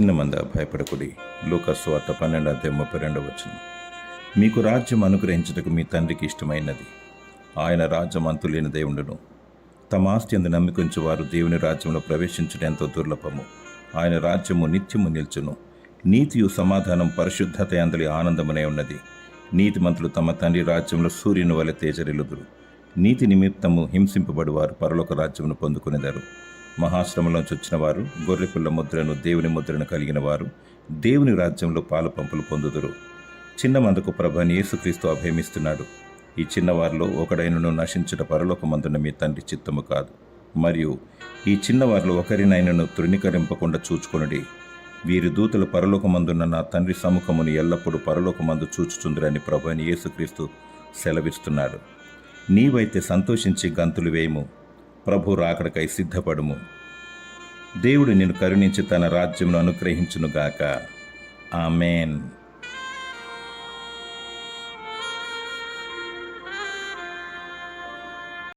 చిన్న మంద భయపడకుడి. లూకస్ వార్త పన్నెండు అంతే ముప్పై రెండవ వచ్చిన మీకు రాజ్యం అనుగ్రహించుటకు మీ తండ్రికి ఇష్టమైనది. ఆయన రాజ్యం అంతులేని దేవుడును. తమ ఆస్తి అందు నమ్మికొంచి వారు దేవుని రాజ్యంలో ప్రవేశించడం ఎంతో దుర్లభము. ఆయన రాజ్యము నిత్యము నిల్చును. నీతియు సమాధానం పరిశుద్ధత అందలి ఆనందమునే ఉన్నది. నీతిమంతులు తమ తండ్రి రాజ్యంలో సూర్యుని వలె తేజరిల్లుదురు. నీతి నిమిత్తము హింసింపబడి వారు పరలోక రాజ్యమును పొందుకునేదారు. మహాశ్రమంలోంచి వచ్చిన వారు గొర్రెపిల్ల ముద్రను దేవుని ముద్రను కలిగిన వారు దేవుని రాజ్యంలో పాలు పంపులు పొందుదురు. చిన్న మందుకు ప్రభని యేసుక్రీస్తు అభయమిస్తున్నాడు. ఈ చిన్నవారిలో ఒకడైనను నశించుట పరలోకమందున మీ తండ్రి చిత్తము కాదు. మరియు ఈ చిన్నవారిలో ఒకరినైనను తృణీకరింపకుండా చూచుకొనుడి. వీరి దూతలు పరలోకమందున్న నా తండ్రి సముఖమును ఎల్లప్పుడూ పరలోకమందు మందు ప్రభు అని యేసుక్రీస్తు సెలవిస్తున్నాడు. నీవైతే సంతోషించి గంతులు వేయము. ప్రభు రాకడకై సిద్ధపడుము. దేవుడు నిన్ను కరుణించి తన రాజ్యమును అనుగ్రహించునుగాక. ఆమెన్.